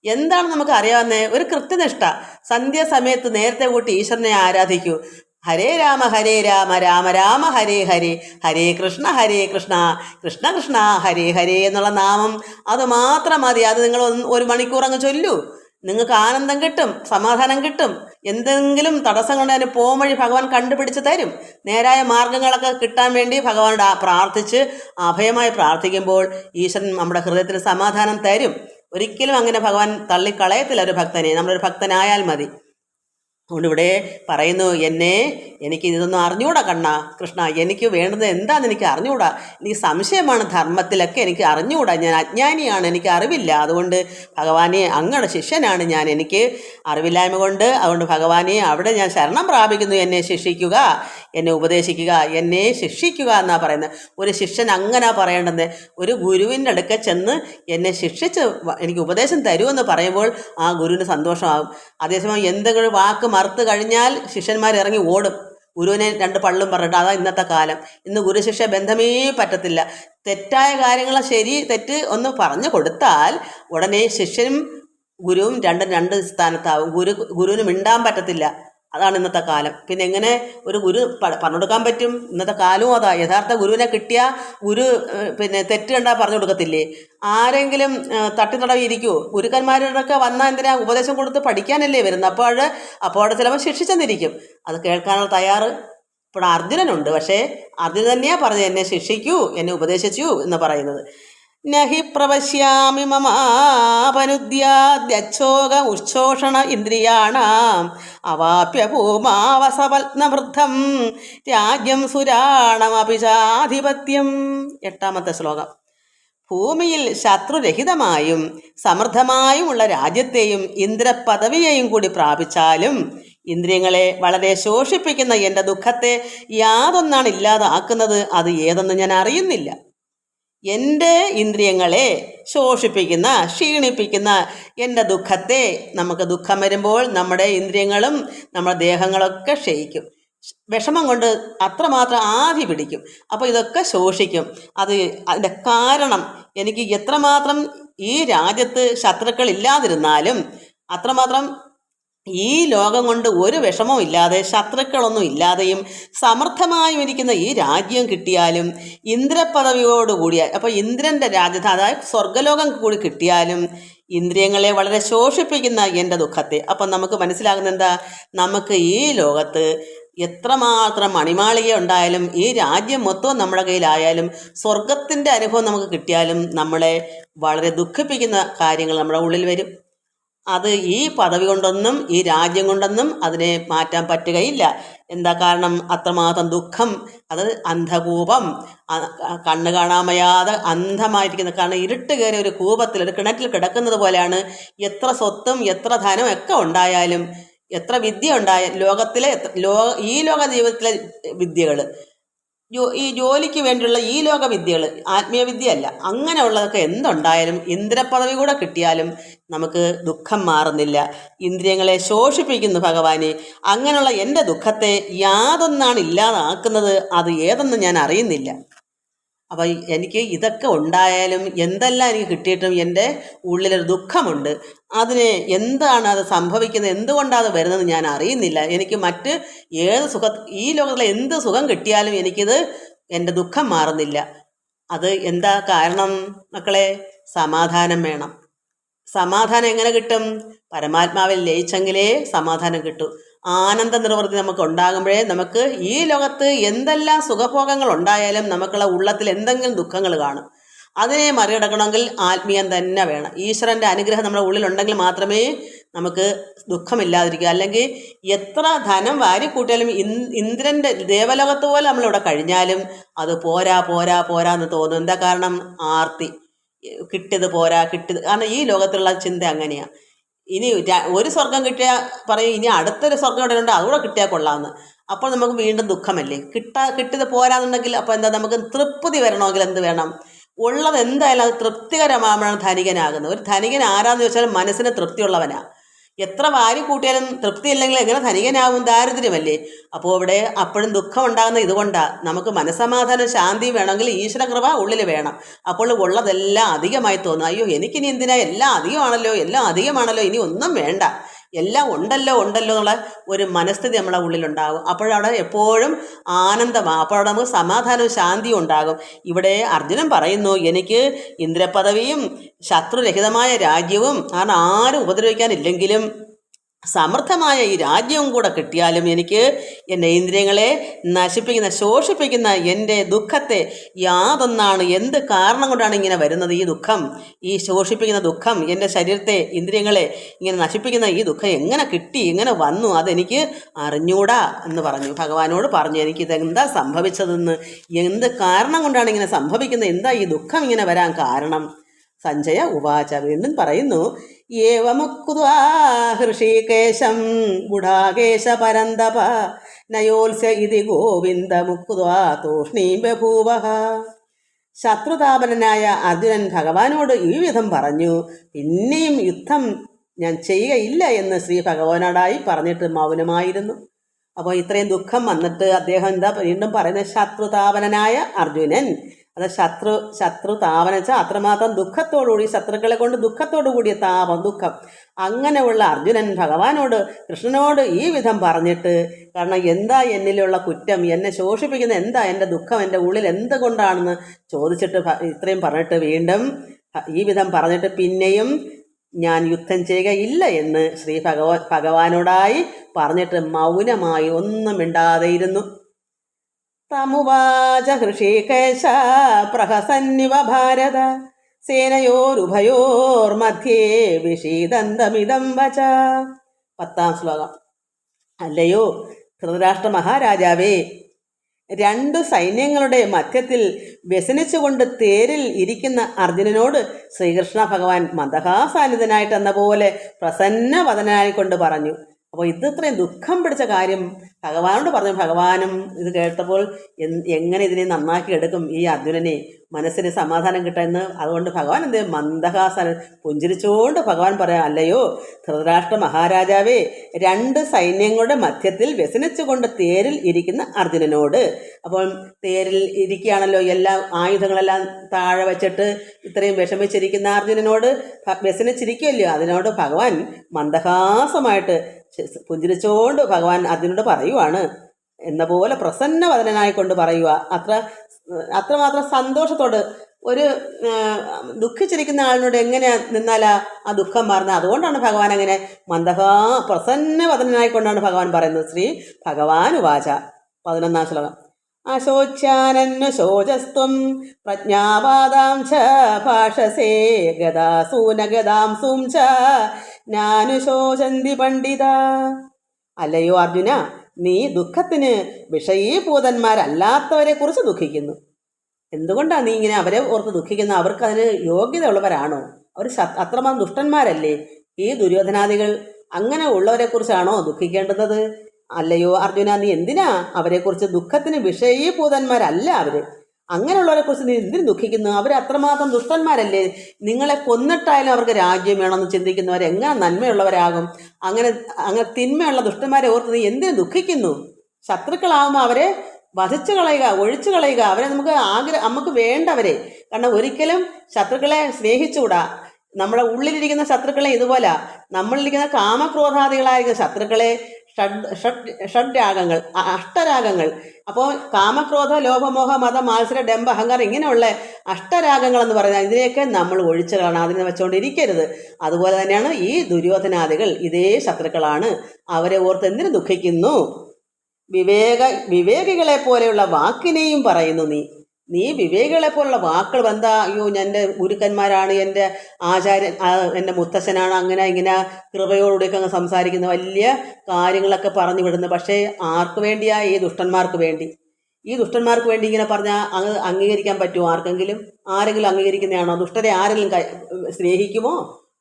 Speaker 1: എന്താണ് നമുക്ക് അറിയാവുന്നത് ഒരു കൃത്യനിഷ്ഠ. സന്ധ്യാസമയത്ത് നേരത്തെ കൂട്ടി ഈശ്വരനെ ആരാധിക്കൂ. ഹരേ രാമ ഹരേ രാമ രാമ രാമ ഹരേ ഹരേ ഹരേ കൃഷ്ണ ഹരേ കൃഷ്ണ കൃഷ്ണ കൃഷ്ണ ഹരേ ഹരേ എന്നുള്ള നാമം അത് മാത്രം മതി. അത് നിങ്ങൾ ഒരു മണിക്കൂർ അങ്ങ് ചൊല്ലൂ. നിങ്ങൾക്ക് ആനന്ദം കിട്ടും സമാധാനം കിട്ടും. എന്തെങ്കിലും തടസ്സം അതിന് പോംവഴി ഭഗവാൻ കണ്ടുപിടിച്ച് തരും. നേരായ മാർഗങ്ങളൊക്കെ കിട്ടാൻ വേണ്ടി ഭഗവാനോട് പ്രാർത്ഥിച്ച് അഭയമായി പ്രാർത്ഥിക്കുമ്പോൾ ഈശ്വരൻ നമ്മുടെ ഹൃദയത്തിന് സമാധാനം തരും. ഒരിക്കലും അങ്ങനെ ഭഗവാൻ തള്ളിക്കളയത്തില്ല ഒരു ഭക്തനെ. നമ്മളൊരു ഭക്തനായാൽ മതി. അതുകൊണ്ട് ഇവിടെ പറയുന്നു എന്നെ എനിക്ക് ഇതൊന്നും അറിഞ്ഞൂടാ കണ്ണ കൃഷ്ണ എനിക്ക് വേണ്ടത് എന്താണെന്ന് എനിക്ക് അറിഞ്ഞൂടാ എനിക്ക് സംശയമാണ് ധർമ്മത്തിലൊക്കെ എനിക്ക് അറിഞ്ഞൂടാ ഞാൻ അജ്ഞാനിയാണ് എനിക്ക് അറിവില്ല അതുകൊണ്ട് ഭഗവാനെ അങ്ങയുടെ ശിഷ്യനാണ് ഞാൻ എനിക്ക് അറിവില്ലായ്മ കൊണ്ട് അതുകൊണ്ട് ഭഗവാനെ അവിടെ ഞാൻ ശരണം പ്രാപിക്കുന്നു എന്നെ ശിക്ഷിക്കുക എന്നെ ഉപദേശിക്കുക എന്നെ ശിക്ഷിക്കുക എന്നാണ് പറയുന്നത്. ഒരു ശിക്ഷൻ അങ്ങനെ പറയേണ്ടത്. ഒരു ഗുരുവിന്റെ അടുക്ക ചെന്ന് എന്നെ ശിക്ഷിച്ച് എനിക്ക് ഉപദേശം തരുമെന്ന് പറയുമ്പോൾ ആ ഗുരുവിന് സന്തോഷമാകും. അതേസമയം എന്തെങ്കിലും വാക്ക് മറുത്ത് കഴിഞ്ഞാൽ ശിഷ്യന്മാർ ഇറങ്ങി ഓടും. ഗുരുവിനെ രണ്ട് പള്ളും പറഞ്ഞിട്ട് അതാ ഇന്നത്തെ കാലം. ഇന്ന് ഗുരുശിഷ്യ ബന്ധമേ പറ്റത്തില്ല. തെറ്റായ കാര്യങ്ങൾ ശരി തെറ്റ് ഒന്ന് പറഞ്ഞു കൊടുത്താൽ ഉടനെ ശിഷ്യനും ഗുരുവും രണ്ടും രണ്ട് സ്ഥാനത്താവും. ഗുരു ഗുരുവിന് മിണ്ടാൻ പറ്റത്തില്ല. അതാണ് ഇന്നത്തെ കാലം. പിന്നെ എങ്ങനെ ഒരു ഗുരു പറഞ്ഞു കൊടുക്കാൻ പറ്റും? ഇന്നത്തെ കാലവും അതാ. യഥാർത്ഥ ഗുരുവിനെ കിട്ടിയ ഗുരു പിന്നെ തെറ്റ് കണ്ടാൽ പറഞ്ഞു കൊടുക്കത്തില്ലേ ആരെങ്കിലും തട്ടി തട്ടിത്തടവി ഇരിക്കുമോ ഗുരുക്കന്മാരോടൊക്കെ വന്നാൽ എന്തിനാ ഉപദേശം കൊടുത്ത് പഠിക്കാനല്ലേ വരുന്നത് അപ്പോൾ അപ്പോൾ ചിലപ്പോൾ ശിക്ഷിച്ചെന്നിരിക്കും. അത് കേൾക്കാനുള്ള തയ്യാറ് ഇപ്പോൾ അർജുനനുണ്ട്. പക്ഷേ അർജുനൻ തന്നെയാണ് പറഞ്ഞത് എന്നെ ശിക്ഷിക്കൂ എന്നെ ഉപദേശിച്ചു എന്ന് പറയുന്നത്. നഹി പ്രവശ്യാമി മമാപനുദ്യാദ്യച്ഛോക ഉച്ഛോഷണ ഇന്ദ്രിയാണാം. അവാപ്യ ഭൂമാവസപത്നവൃദ്ധം രാജ്യം സുരാണമഭിജാധിപത്യം. എട്ടാമത്തെ ശ്ലോകം. ഭൂമിയിൽ ശത്രുരഹിതമായും സമൃദ്ധമായുമുള്ള രാജ്യത്തെയും ഇന്ദ്രപദവിയെയും കൂടി പ്രാപിച്ചാലും ഇന്ദ്രിയങ്ങളെ വളരെ ശോഷിപ്പിക്കുന്ന എന്റെ ദുഃഖത്തെ യാതൊന്നാണ് ഇല്ലാതാക്കുന്നത് അത് ഏതെന്ന് ഞാൻ അറിയുന്നില്ല. എന്റെ ഇന്ദ്രിയങ്ങളെ ശോഷിപ്പിക്കുന്ന ക്ഷീണിപ്പിക്കുന്ന എന്റെ ദുഃഖത്തെ നമുക്ക് ദുഃഖം വരുമ്പോൾ നമ്മുടെ ഇന്ദ്രിയങ്ങളും നമ്മുടെ ദേഹങ്ങളൊക്കെ ക്ഷയിക്കും. വിഷമം കൊണ്ട് അത്രമാത്രം ആധി പിടിക്കും. അപ്പോൾ ഇതൊക്കെ ശോഷിക്കും. അത് അതിന്റെ കാരണം എനിക്ക് എത്രമാത്രം ഈ രാജ്യത്ത് ശത്രുക്കൾ ഇല്ലാതിരുന്നാലും അത്രമാത്രം ഈ ലോകം കൊണ്ട് ഒരു വിഷമവും ഇല്ലാതെ ശത്രുക്കളൊന്നും ഇല്ലാതെയും സമർത്ഥമായും ഇരിക്കുന്ന ഈ രാജ്യം കിട്ടിയാലും ഇന്ദ്രപദവിയോട് ഇന്ദ്രപദവിയോടുകൂടിയ അപ്പോൾ ഇന്ദ്രന്റെ രാജ്യത്ത് അതായത് സ്വർഗലോകം കൂടി കിട്ടിയാലും ഇന്ദ്രിയങ്ങളെ വളരെ ശോഷിപ്പിക്കുന്ന എന്റെ ദുഃഖത്തെ. അപ്പം നമുക്ക് മനസ്സിലാകുന്ന എന്താ? നമുക്ക് ഈ ലോകത്ത് എത്രമാത്രം മണിമാളിക ഉണ്ടായാലും ഈ രാജ്യം മൊത്തവും നമ്മുടെ കയ്യിലായാലും സ്വർഗത്തിന്റെ അനുഭവം നമുക്ക് കിട്ടിയാലും നമ്മളെ വളരെ ദുഃഖിപ്പിക്കുന്ന കാര്യങ്ങൾ നമ്മുടെ ഉള്ളിൽ വരും. അത് ഈ പദവി കൊണ്ടൊന്നും ഈ രാജ്യം കൊണ്ടൊന്നും അതിനെ മാറ്റാൻ പറ്റുകയില്ല. എന്താ കാരണം? അത്രമാത്രം ദുഃഖം അത് അന്ധകൂപം കണ്ണു കാണാമയാതെ അന്ധമായിരിക്കുന്ന കാരണം ഇരുട്ട് കയറിയ ഒരു കൂപത്തിൽ ഒരു കിണറ്റിൽ കിടക്കുന്നത് പോലെയാണ് എത്ര സ്വത്തും എത്ര ധനം ഒക്കെ ഉണ്ടായാലും എത്ര വിദ്യ ഉണ്ടായ ലോകത്തിലെ ലോക ഈ ലോക ജീവിതത്തിലെ വിദ്യകൾ ഈ ജോലിക്ക് വേണ്ടിയുള്ള ഈ ലോക വിദ്യകൾ ആത്മീയ വിദ്യയല്ല അങ്ങനെയുള്ളതൊക്കെ എന്തുണ്ടായാലും ഇന്ദ്രപദവി കൂടെ കിട്ടിയാലും നമുക്ക് ദുഃഖം മാറുന്നില്ല. ഇന്ദ്രിയങ്ങളെ ശോഷിപ്പിക്കുന്നു ഭഗവാനെ. അങ്ങനെയുള്ള എന്റെ ദുഃഖത്തെ യാതൊന്നാണ് ഇല്ലാതാക്കുന്നത് അത് ഏതെന്ന് ഞാൻ അറിയുന്നില്ല. അപ്പോൾ എനിക്ക് ഇതൊക്കെ ഉണ്ടായാലും എന്തെല്ലാം എനിക്ക് കിട്ടിയിട്ടും എന്റെ ഉള്ളിലൊരു ദുഃഖമുണ്ട്. അതിന് എന്താണ് അത് സംഭവിക്കുന്നത്? എന്തുകൊണ്ടാണ് അത് വരുന്നത് ഞാൻ അറിയുന്നില്ല. എനിക്ക് മറ്റ് ഏത് സുഖ ഈ ലോകത്തിലെ എന്ത് സുഖം കിട്ടിയാലും എനിക്കിത് എന്റെ ദുഃഖം മാറുന്നില്ല. അത് എന്താ കാരണം മക്കളെ? സമാധാനം വേണം. സമാധാനം എങ്ങനെ കിട്ടും? പരമാത്മാവിൽ ലയിച്ചെങ്കിലേ സമാധാനം കിട്ടൂ. ആനന്ദ നിർവൃത്തി നമുക്ക് ഉണ്ടാകുമ്പോഴേ നമുക്ക് ഈ ലോകത്ത് എന്തെല്ലാം സുഖഭോഗങ്ങൾ ഉണ്ടായാലും നമുക്കുള്ള ഉള്ളത്തിൽ എന്തെങ്കിലും ദുഃഖങ്ങൾ കാണും. അതിനെ മറികടക്കണമെങ്കിൽ ആത്മീയം തന്നെ വേണം. ഈശ്വരന്റെ അനുഗ്രഹം നമ്മുടെ ഉള്ളിലുണ്ടെങ്കിൽ മാത്രമേ നമുക്ക് ദുഃഖമില്ലാതിരിക്കുക. അല്ലെങ്കിൽ എത്ര ധനം വാരിക്കൂട്ടിയാലും ഇന് ഇന്ദ്രന്റെ ദേവലോകത്ത് പോലെ നമ്മളിവിടെ കഴിഞ്ഞാലും അത് പോരാ പോരാ പോരാ എന്ന് തോന്നും. എന്താ കാരണം? ആർത്തി. കിട്ടിയത് പോരാ കിട്ടിയത്. കാരണം ഈ ലോകത്തുള്ള ചിന്ത അങ്ങനെയാണ് ഇനി ഒരു സ്വർഗം കിട്ടിയാൽ പറയും ഇനി അടുത്തൊരു സ്വർഗം ഇവിടെ ഉണ്ട്? അതുകൂടെ കിട്ടിയാൽ കൊള്ളാമെന്ന് അപ്പോൾ നമുക്ക് വീണ്ടും ദുഃഖമല്ലേ? കിട്ടാ കിട്ടിയത് പോരാന്നുണ്ടെങ്കിൽ അപ്പോൾ എന്താ നമുക്ക് തൃപ്തി വരണമെങ്കിൽ എന്ത് വേണം? ഉള്ളത് എന്തായാലും അത് തൃപ്തികരമാകുമ്പോഴാണ് ധനികനാകുന്നത്. ഒരു ധനികൻ ആരാന്ന് ചോദിച്ചാൽ മനസ്സിന് തൃപ്തിയുള്ളവനാ. എത്ര വാരി കൂട്ടിയാലും തൃപ്തിയില്ലെങ്കിൽ എങ്ങനെ ധനികനാവും? ദാരിദ്ര്യമല്ലേ? അപ്പോൾ ഇവിടെ അപ്പോഴും ദുഃഖം ഉണ്ടാകുന്ന ഇതുകൊണ്ടാണ് നമുക്ക് മനസ്സമാധാനം ശാന്തി വേണമെങ്കിൽ ഈശ്വരകൃപ ഉള്ളിൽ വേണം. അപ്പോൾ ഉള്ളതെല്ലാം അധികമായി തോന്നും. അയ്യോ എനിക്കിനി എന്തിനാ? എല്ലാം അധികമാണല്ലോ എല്ലാം അധികമാണല്ലോ ഇനി ഒന്നും വേണ്ട. എല്ലാം ഉണ്ടല്ലോ ഉണ്ടല്ലോ എന്നുള്ള ഒരു മനസ്ഥിതി നമ്മളെ ഉള്ളിലുണ്ടാകും. അപ്പോഴവിടെ എപ്പോഴും ആനന്ദമാണ് അപ്പോഴവിടെ നമുക്ക് സമാധാനവും ശാന്തിയും ഉണ്ടാകും. ഇവിടെ അർജുനൻ പറയുന്നു എനിക്ക് ഇന്ദ്രപദവിയും ശത്രുരഹിതമായ രാജ്യവും കാരണം ആരും ഉപദ്രവിക്കാനില്ലെങ്കിലും സമൃദ്ധമായ ഈ രാജ്യവും കൂടെ കിട്ടിയാലും എനിക്ക് എന്റെ ഇന്ദ്രിയങ്ങളെ നശിപ്പിക്കുന്ന ശോഷിപ്പിക്കുന്ന എന്റെ ദുഃഖത്തെ യാതൊന്നാണ് എന്ത് കാരണം കൊണ്ടാണ് ഇങ്ങനെ വരുന്നത് ഈ ദുഃഖം? ഈ ശോഷിപ്പിക്കുന്ന ദുഃഖം എന്റെ ശരീരത്തെ ഇന്ദ്രിയങ്ങളെ ഇങ്ങനെ നശിപ്പിക്കുന്ന ഈ ദുഃഖം എങ്ങനെ കിട്ടി എങ്ങനെ വന്നു അതെനിക്ക് അറിഞ്ഞൂടാ എന്ന് പറഞ്ഞു. ഭഗവാനോട് പറഞ്ഞു എനിക്ക് ഇതെന്താ സംഭവിച്ചതെന്ന്? എന്ത് കാരണം കൊണ്ടാണ് ഇങ്ങനെ സംഭവിക്കുന്നത്? എന്താ ഈ ദുഃഖം ഇങ്ങനെ വരാൻ കാരണം? സഞ്ജയ ഉവാച വീണ്ടും പറയുന്നു ഏവമുക്വാ ഹൃഷീകേശം ഗുഡാകേശ പരന്തപ നയോത്സ്യ ഇതി ഗോവിന്ദ മുക്വാ തൂഷ്ണീം ബഭൂവ ശത്രുതാപനനായ അർജുനൻ ഭഗവാനോട് ഈ വിധം പറഞ്ഞു പിന്നെയും യുദ്ധം ഞാൻ ചെയ്യുകയില്ല എന്ന് ശ്രീ ഭഗവാനോടായി പറഞ്ഞിട്ട് മൗനമായിരുന്നു. അപ്പോൾ ഇത്രയും ദുഃഖം വന്നിട്ട് അദ്ദേഹം എന്താ വീണ്ടും പറയുന്നത്? ശത്രുതാപനനായ അർജുനൻ അത് ശത്രു ശത്രു താപനം വെച്ചാൽ അത്രമാത്രം ദുഃഖത്തോടുകൂടി ശത്രുക്കളെ കൊണ്ട് ദുഃഖത്തോടു കൂടിയ താപം ദുഃഖം. അങ്ങനെയുള്ള അർജുനൻ ഭഗവാനോട് കൃഷ്ണനോട് ഈ വിധം പറഞ്ഞിട്ട് കാരണം എന്താ എന്നിലുള്ള കുറ്റം എന്നെ ശോഷിപ്പിക്കുന്ന എന്താ എന്റെ ദുഃഖം എന്റെ ഉള്ളിൽ എന്തുകൊണ്ടാണെന്ന് ചോദിച്ചിട്ട് ഇത്രയും പറഞ്ഞിട്ട് വീണ്ടും ഈ വിധം പറഞ്ഞിട്ട് പിന്നെയും ഞാൻ യുദ്ധം ചെയ്യുകയില്ല എന്ന് ശ്രീ ഭഗവാ ഭഗവാനോടായി പറഞ്ഞിട്ട് മൗനമായി ഒന്നും മിണ്ടാതെയിരുന്നു തമുവാച പ്രഹസന്നിവ ഭാരത. സേനയോരുഭയോർമധ്യേ വിഷീദന്തമിതം വച. പത്താം ശ്ലോകം. അല്ലയോ ധൃതരാഷ്ട്ര മഹാരാജാവേ രണ്ടു സൈന്യങ്ങളുടെ മധ്യത്തിൽ വ്യസനിച്ചുകൊണ്ട് തേരിൽ ഇരിക്കുന്ന അർജുനനോട് ശ്രീകൃഷ്ണ ഭഗവാൻ മന്ദഹാസാന്നിധനായിട്ടെന്ന പോലെ പ്രസന്നവദനായിക്കൊണ്ട് പറഞ്ഞു. അപ്പോൾ ഇത് ഇത്രയും ദുഃഖം പിടിച്ച കാര്യം ഭഗവാനോട് പറഞ്ഞു ഭഗവാനും ഇത് കേട്ടപ്പോൾ എങ്ങനെ ഇതിനെ നന്നാക്കി എടുക്കും ഈ അർജുനനെ? മനസ്സിന് സമാധാനം കിട്ടുമെന്ന് അതുകൊണ്ട് ഭഗവാൻ എന്ത് മന്ദഹാസന പുഞ്ചിരിച്ചുകൊണ്ട് ഭഗവാൻ പറയാം അല്ലയോ ധൃതരാഷ്ട്ര മഹാരാജാവേ രണ്ട് സൈന്യങ്ങളുടെ മധ്യത്തിൽ വ്യസനിച്ചുകൊണ്ട് തേരിൽ ഇരിക്കുന്ന അർജുനനോട്. അപ്പോൾ തേരിൽ ഇരിക്കുകയാണല്ലോ എല്ലാ ആയുധങ്ങളെല്ലാം താഴെ വെച്ചിട്ട് ഇത്രയും വിഷമിച്ചിരിക്കുന്ന അർജുനനോട് വ്യസനിച്ചിരിക്കുമല്ലോ അതിനോട് ഭഗവാൻ മന്ദഹാസമായിട്ട് പുഞ്ചിരിച്ചുകൊണ്ട് ഭഗവാൻ അർജുനോട് പറയുവാണ്. എന്ന പോലെ പ്രസന്ന വദനായിക്കൊണ്ട് പറയുക അത്ര അത്രമാത്രം സന്തോഷത്തോട് ഒരു ദുഃഖിച്ചിരിക്കുന്ന ആളിനോട് എങ്ങനെ നിന്നാലാ ആ ദുഃഖം മാറുന്നത്? അതുകൊണ്ടാണ് ഭഗവാൻ അങ്ങനെ മന്ദഹാ പ്രസന്ന പ്രസന്നവദനായിക്കൊണ്ടാണ് ഭഗവാൻ പറയുന്നത്. ശ്രീ ഭഗവാൻ ഉവാച. പതിനൊന്നാം ശ്ലോകം. അശോച്യാനന്വശോചസ്ത്വം പ്രജ്ഞാവാദാം ച ഭാഷസേ ഗതാസൂനഗതാം സും ച പണ്ഡിത. അല്ലയോ അർജുന? നീ ദുഃഖത്തിന് വിഷയീഭൂതന്മാരല്ലാത്തവരെ കുറിച്ച് ദുഃഖിക്കുന്നു. എന്തുകൊണ്ടാണ് നീ ഇങ്ങനെ അവരെ ഓർത്ത് ദുഃഖിക്കുന്നത് അവർക്ക് അതിന് യോഗ്യതയുള്ളവരാണോ? അവർ ശ- അത്രമാത്രം ദുഷ്ടന്മാരല്ലേ? ഈ ദുര്യോധനാദികൾ അങ്ങനെ ഉള്ളവരെ കുറിച്ചാണോ ദുഃഖിക്കേണ്ടുന്നത്? അല്ലയോ അർജുന നീ എന്തിനാ അവരെക്കുറിച്ച് ദുഃഖത്തിന് വിഷയീഭൂതന്മാരല്ല അവർ? അങ്ങനെയുള്ളവരെ കുറിച്ച് നീ എന്തിനു ദുഃഖിക്കുന്നു? അവർ അത്രമാത്രം ദുഷ്ടന്മാരല്ലേ? നിങ്ങളെ കൊന്നിട്ടായാലും അവർക്ക് രാജ്യം വേണമെന്ന് ചിന്തിക്കുന്നവർ എങ്ങനെ നന്മയുള്ളവരാകും? അങ്ങനെ അങ്ങനെ തിന്മയുള്ള ദുഷ്ടന്മാരെ ഓർത്ത് നീ എന്തിനു ദുഃഖിക്കുന്നു? ശത്രുക്കളാകുമ്പോൾ അവരെ വധിച്ചു കളയുക ഒഴിച്ചു കളയുക. അവരെ നമുക്ക് ആഗ്രഹം നമുക്ക് വേണ്ടവരെ. കാരണം ഒരിക്കലും ശത്രുക്കളെ സ്നേഹിച്ചുകൂടാ. നമ്മുടെ ഉള്ളിലിരിക്കുന്ന ശത്രുക്കളെ ഇതുപോലെ. നമ്മളിരിക്കുന്ന കാമക്രോധാദികളായിരിക്കുന്ന ശത്രുക്കളെ ഷഡ് ഷഡ് ഷഡ്രാഗങ്ങൾ അഷ്ടരാഗങ്ങൾ. അപ്പോൾ കാമക്രോധ ലോഭമോഹ മത മാത്സര ഡംബ അഹങ്കാരം ഇങ്ങനെയുള്ള അഷ്ടരാഗങ്ങൾ എന്ന് പറയുന്നത് ഇതിനെയൊക്കെ നമ്മൾ ഒഴിച്ചു കളയണം അതിനെ വെച്ചുകൊണ്ടിരിക്കരുത് അതുപോലെ തന്നെയാണ് ഈ ദുര്യോധനാദികൾ ഇതേ ശത്രുക്കളാണ്. അവരെ ഓർത്ത് എന്തിനു ദുഃഖിക്കുന്നു? വിവേക വിവേകികളെ പോലെയുള്ള വാക്കിനെയും പറയുന്നു നീ. നീ വിവേകികളെ പോലുള്ള വാക്കുകൾ എന്താ അയ്യോ എന്റെ ഗുരുക്കന്മാരാണ് എന്റെ ആചാര്യൻ എന്റെ മുത്തശ്ശനാണ് അങ്ങനെ ഇങ്ങനെ കൃപയോടുകൂടിയൊക്കെ അങ്ങ് സംസാരിക്കുന്ന വലിയ കാര്യങ്ങളൊക്കെ പറഞ്ഞു വിടുന്നു. പക്ഷേ ആർക്ക് വേണ്ടിയാ ഈ ദുഷ്ടന്മാർക്ക് വേണ്ടി? ഈ ദുഷ്ടന്മാർക്ക് വേണ്ടി ഇങ്ങനെ പറഞ്ഞാൽ അങ്ങ് അംഗീകരിക്കാൻ പറ്റുമോ? ആർക്കെങ്കിലും? ആരെങ്കിലും അംഗീകരിക്കുന്നതാണോ? ദുഷ്ടരെ ആരെങ്കിലും സ്നേഹിക്കുമോ?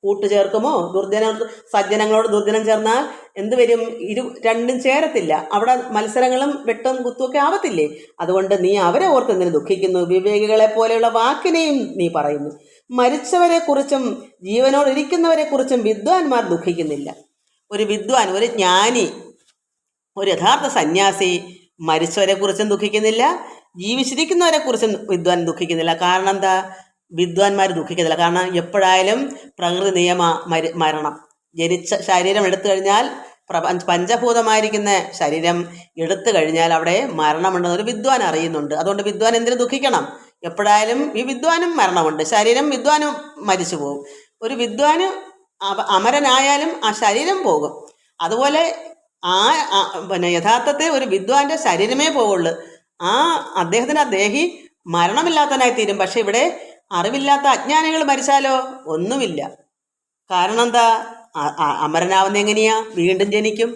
Speaker 1: കൂട്ടുചേർക്കുമോ? ദുർജന സജ്ജനങ്ങളോട് ദുർജനം ചേർന്നാൽ എന്ത് വരും? ഇരു രണ്ടും ചേരത്തില്ല. അവിടെ മത്സരങ്ങളും വെട്ടും കുത്തുമൊക്കെ ആവത്തില്ലേ? അതുകൊണ്ട് നീ അവരെ ഓർത്ത് എന്തിനു ദുഃഖിക്കുന്നു. വിവേകികളെ പോലെയുള്ള വാക്കിനെയും നീ പറയുന്നു. മരിച്ചവരെ കുറിച്ചും ജീവനോട് ഇരിക്കുന്നവരെ കുറിച്ചും വിദ്വാൻമാർ ദുഃഖിക്കുന്നില്ല. ഒരു വിദ്വാൻ ഒരു ജ്ഞാനി ഒരു യഥാർത്ഥ സന്യാസി മരിച്ചവരെ കുറിച്ചും ദുഃഖിക്കുന്നില്ല. ജീവിച്ചിരിക്കുന്നവരെ കുറിച്ചും വിദ്വാൻ ദുഃഖിക്കുന്നില്ല. കാരണം എന്താ? വിദ്വാൻമാർ ദുഃഖിക്കത്തില്ല. കാരണം എപ്പോഴായാലും പ്രകൃതി നിയമ മരി മരണം. ജനിച്ച ശരീരം എടുത്തു കഴിഞ്ഞാൽ പ്രപഞ്ച പഞ്ചഭൂതമായിരിക്കുന്ന ശരീരം എടുത്തു കഴിഞ്ഞാൽ അവിടെ മരണമുണ്ടെന്ന് ഒരു വിദ്വാൻ അറിയുന്നുണ്ട്. അതുകൊണ്ട് വിദ്വാൻ എന്തിനു ദുഃഖിക്കണം? എപ്പോഴായാലും ഈ വിദ്വാനും മരണമുണ്ട്. ശരീരം വിദ്വാനും മരിച്ചു പോകും. ഒരു വിദ്വാന് അമരനായാലും ആ ശരീരം പോകും. അതുപോലെ ആ പിന്നെ യഥാർത്ഥത്തിൽ ഒരു വിദ്വാന്റെ ശരീരമേ പോവുള്ളൂ. ആ അദ്ദേഹത്തിന് ആ ദേഹി മരണമില്ലാത്തവനായി തീരും പക്ഷെ ഇവിടെ അറിവില്ലാത്ത അജ്ഞാനികൾ മരിച്ചാലോ? ഒന്നുമില്ല. കാരണം എന്താ അമരനാവുന്ന എങ്ങനെയാ? വീണ്ടും ജനിക്കും.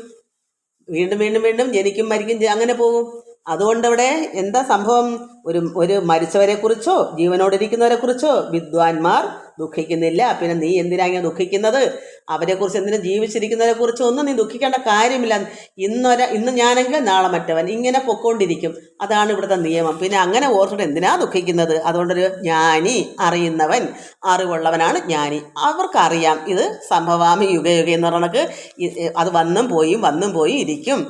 Speaker 1: വീണ്ടും വീണ്ടും വീണ്ടും ജനിക്കും മരിക്കും അങ്ങനെ പോകും. അതുകൊണ്ട് ഇവിടെ എന്താ സംഭവം? ഒരു ഒരു മരിച്ചവരെ കുറിച്ചോ ജീവനോടിരിക്കുന്നവരെ കുറിച്ചോ വിദ്വാൻമാർ ദുഃഖിക്കുന്നില്ല. പിന്നെ നീ എന്തിനാ ഇങ്ങനെ ദുഃഖിക്കുന്നത്? അവരെ കുറിച്ച് എന്തിനാ ജീവിച്ചിരിക്കുന്നവരെ കുറിച്ചോ ഒന്നും നീ ദുഃഖിക്കേണ്ട കാര്യമില്ല. ഇന്നൊര ഇന്ന് ഞാനെങ്കിൽ നാളെ മറ്റവൻ ഇങ്ങനെ പൊക്കോണ്ടിരിക്കും. അതാണ് ഇവിടുത്തെ നിയമം. പിന്നെ അങ്ങനെ ഓർത്തിട്ട് എന്തിനാ ദുഃഖിക്കുന്നത്? അതുകൊണ്ടൊരു ജ്ഞാനി അറിയുന്നവൻ അറിവുള്ളവനാണ് ജ്ഞാനി. അവർക്കറിയാം ഇത് സംഭവാമി യുഗയുഗ എന്ന് പറഞ്ഞ അത് വന്നും പോയും വന്നും പോയി ഇരിക്കും.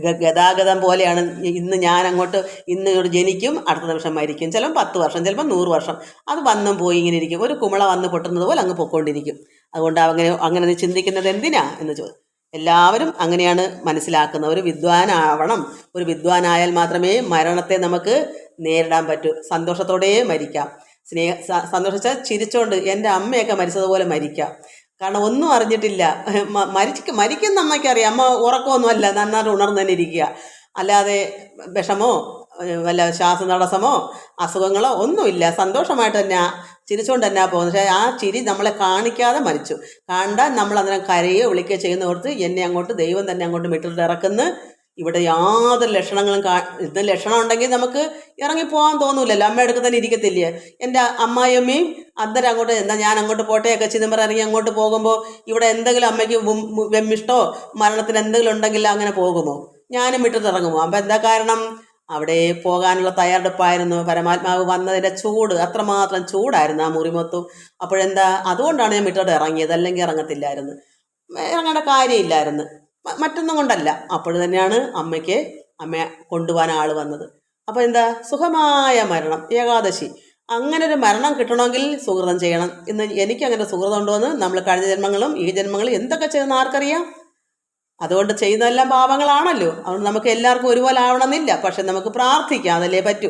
Speaker 1: ഗതാഗതം പോലെയാണ് ഇന്ന് ഞാൻ അങ്ങോട്ട് ഇന്ന് ഇങ്ങോട്ട് ജനിക്കും അടുത്ത ദിവസം മരിക്കും. ചിലപ്പോൾ പത്ത് വർഷം ചിലപ്പോൾ നൂറ് വർഷം. അത് വന്നും പോയി ഇങ്ങനെ ഇരിക്കും. ഒരു കുമള വന്ന് പൊട്ടുന്നത് പോലെ അങ്ങ് പൊക്കോണ്ടിരിക്കും. അതുകൊണ്ട് അങ്ങനെ അങ്ങനെ ചിന്തിക്കുന്നത് എന്തിനാ എന്ന് ചോദിച്ചു എല്ലാവരും അങ്ങനെയാണ് മനസ്സിലാക്കുന്നത്. ഒരു വിദ്വാനാവണം. ഒരു വിദ്വാനായാൽ മാത്രമേ മരണത്തെ നമുക്ക് നേരിടാൻ പറ്റൂ. സന്തോഷത്തോടെ മരിക്കാം. സ്നേഹ സന്തോഷിച്ചാൽ ചിരിച്ചോണ്ട് എന്റെ അമ്മയൊക്കെ മരിച്ചതുപോലെ മരിക്കാം. കാരണം ഒന്നും അറിഞ്ഞിട്ടില്ല. മരിച്ച് മരിക്ക മരിക്കുന്ന അമ്മയ്ക്കറിയാം. അമ്മ ഉറക്കമൊന്നുമല്ല. നന്നായിട്ട് ഉണർന്നു തന്നെ ഇരിക്കുക അല്ലാതെ വിഷമോ വല്ല വല്ല ശ്വാസതടസ്സമോ അസുഖങ്ങളോ ഒന്നുമില്ല. സന്തോഷമായിട്ട് തന്നെ ചിരിച്ചുകൊണ്ട് തന്നെ പോകുന്നത്. പക്ഷേ ആ ചിരി നമ്മളെ കാണിക്കാതെ മരിച്ചു. കണ്ടാൽ നമ്മൾ അതിനെ കരയോ വിളിക്കുകയോ ചെയ്യുന്ന ഓർത്ത് എന്നെ അങ്ങോട്ട് ദൈവം തന്നെ അങ്ങോട്ട് മിട്ടിട്ട് ഇറക്കുന്നു. ഇവിടെ യാതൊരു ലക്ഷണങ്ങളും കാ ഇത് ലക്ഷണം ഉണ്ടെങ്കിൽ നമുക്ക് ഇറങ്ങിപ്പോകാൻ തോന്നൂലല്ലോ. അമ്മ അടുത്ത് തന്നെ ഇരിക്കത്തില്ലേ? എന്റെ അമ്മായിയമ്മയും അന്നേരം അങ്ങോട്ട് എന്താ ഞാൻ അങ്ങോട്ട് പോട്ടെ ഒക്കെ ചിദംബരം ഇറങ്ങി അങ്ങോട്ട് പോകുമ്പോൾ ഇവിടെ എന്തെങ്കിലും അമ്മയ്ക്ക് വെമ്മിഷ്ടോ മരണത്തിന് എന്തെങ്കിലും ഉണ്ടെങ്കിൽ അങ്ങനെ പോകുമോ? ഞാനും വിട്ടിട്ട് ഇറങ്ങുമോ? അപ്പം എന്താ കാരണം? അവിടെ പോകാനുള്ള തയ്യാറെടുപ്പായിരുന്നു. പരമാത്മാവ് വന്നതിന്റെ ചൂട് അത്രമാത്രം ചൂടായിരുന്നു ആ മുറിമൊത്തും. അപ്പോഴെന്താ? അതുകൊണ്ടാണ് ഞാൻ വിട്ടിട്ട് ഇറങ്ങിയത്. അല്ലെങ്കിൽ ഇറങ്ങത്തില്ലായിരുന്നു. ഇറങ്ങേണ്ട കാര്യമില്ലായിരുന്നു. മറ്റൊന്നും കൊണ്ടല്ല. അപ്പോൾ തന്നെയാണ് അമ്മയ്ക്ക് അമ്മയെ കൊണ്ടുപോകാൻ ആൾ വന്നത്. അപ്പോൾ എന്താ? സുഖമായ മരണം. ഏകാദശി. അങ്ങനെ ഒരു മരണം കിട്ടണമെങ്കിൽ സുഹൃതം ചെയ്യണം ഇന്ന് എനിക്ക് അങ്ങനെ സുഹൃതം ഉണ്ടോയെന്ന് നമ്മൾ കഴിഞ്ഞ ജന്മങ്ങളും ഈ ജന്മങ്ങളും എന്തൊക്കെ ചെയ്യുന്ന ആർക്കറിയാം? അതുകൊണ്ട് ചെയ്യുന്നതെല്ലാം പാപങ്ങളാണല്ലോ. അതുകൊണ്ട് നമുക്ക് എല്ലാവർക്കും ഒരുപോലെ ആവണമെന്നില്ല. പക്ഷെ നമുക്ക് പ്രാർത്ഥിക്കാം അതല്ലേ പറ്റൂ.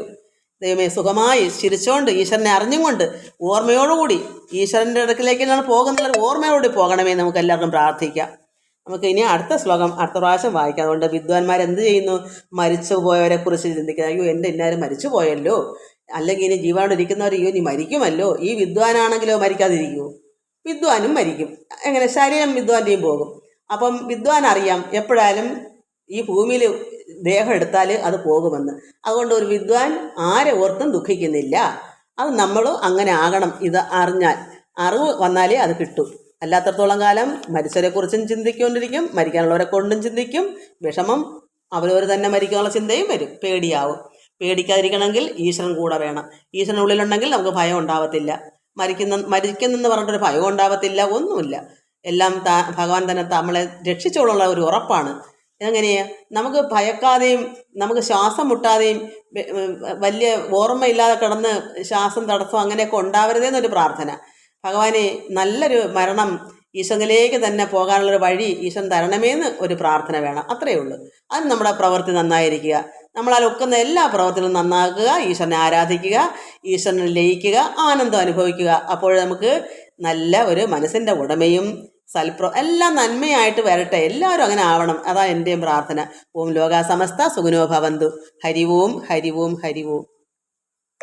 Speaker 1: ദൈവമേ സുഖമായി ചിരിച്ചുകൊണ്ട് ഈശ്വരനെ അറിഞ്ഞുകൊണ്ട് ഓർമ്മയോടുകൂടി ഈശ്വരന്റെ നമ്മൾ പോകുന്നത് ഓർമ്മയോടുകൂടി പോകണമേ നമുക്ക് എല്ലാവർക്കും പ്രാർത്ഥിക്കാം. നമുക്ക് ഇനി അടുത്ത ശ്ലോകം അടുത്ത പ്രാവശ്യം വായിക്കാം. അതുകൊണ്ട് വിദ്വാൻമാർ എന്ത് ചെയ്യുന്നു? മരിച്ചു പോയവരെ കുറിച്ച് ചിന്തിക്കുക. അയ്യോ എന്റെ എല്ലാവരും മരിച്ചു പോയല്ലോ. അല്ലെങ്കിൽ ഇനി ജീവാണ്ടിരിക്കുന്നവർ അയ്യോ നീ മരിക്കുമല്ലോ. ഈ വിദ്വാനാണെങ്കിലോ മരിക്കാതിരിക്കുമോ വിദ്വാനും മരിക്കും. എങ്ങനെ? ശരീരം വിദ്വാന്റെയും പോകും. അപ്പം വിദ്വാൻ അറിയാം എപ്പോഴായാലും ഈ ഭൂമിയിൽ ദേഹം എടുത്താൽ അത് പോകുമെന്ന്. അതുകൊണ്ട് ഒരു വിദ്വാൻ ആരെ ഓർത്തും ദുഃഖിക്കുന്നില്ല. അത് നമ്മൾ അങ്ങനെ ആകണം. ഇത് അറിഞ്ഞാൽ. അറിവ് വന്നാലേ അത് കിട്ടൂ. അല്ലാത്തടത്തോളം കാലം മരിച്ചവരെക്കുറിച്ചും ചിന്തിക്കൊണ്ടിരിക്കും മരിക്കാനുള്ളവരെ കൊണ്ടും ചിന്തിക്കും. വിഷമം അവരവർ തന്നെ മരിക്കാനുള്ള ചിന്തയും വരും. പേടിയാവും. പേടിക്കാതിരിക്കണമെങ്കിൽ ഈശ്വരൻ കൂടെ വേണം. ഈശ്വരൻ ഉള്ളിലുണ്ടെങ്കിൽ നമുക്ക് ഭയം ഉണ്ടാവത്തില്ല. മരിക്കുന്ന മരിക്കുന്നെന്ന് പറഞ്ഞിട്ടൊരു ഭയം ഉണ്ടാവത്തില്ല ഒന്നുമില്ല. എല്ലാം താ ഭഗവാൻ തന്നെ നമ്മളെ രക്ഷിച്ചോളുള്ള ഒരു ഉറപ്പാണ്. എങ്ങനെയാ? നമുക്ക് ഭയക്കാതെയും നമുക്ക് ശ്വാസം മുട്ടാതെയും വലിയ ഓർമ്മയില്ലാതെ കിടന്ന് ശ്വാസം തടസ്സം അങ്ങനെയൊക്കെ ഉണ്ടാവരുതേന്നൊരു പ്രാർത്ഥന. ഭഗവാനെ നല്ലൊരു മരണം ഈശ്വരനിലേക്ക് തന്നെ പോകാനുള്ളൊരു വഴി ഈശ്വരൻ തരണമേന്ന് ഒരു പ്രാർത്ഥന വേണം. അത്രയേ ഉള്ളൂ. അത് നമ്മുടെ പ്രവൃത്തി നന്നായിരിക്കുക. നമ്മളാൽ ഒക്കുന്ന എല്ലാ പ്രവർത്തികളും നന്നാക്കുക ഈശ്വരനെ ആരാധിക്കുക ഈശ്വരനെ ലയിക്കുക ആനന്ദം അനുഭവിക്കുക. അപ്പോൾ നമുക്ക് നല്ല ഒരു മനസ്സിന്റെ ഉടമയും സൽപ്ര എല്ലാം നന്മയായിട്ട് വരട്ടെ. എല്ലാവരും അങ്ങനെ ആവണം. അതാ എന്റെയും പ്രാർത്ഥന. ഓം ലോകാസമസ്ത സമസ്ത ഓം ഭവന്തു ഹരിവോം ഹരിവോം ഹരിവോം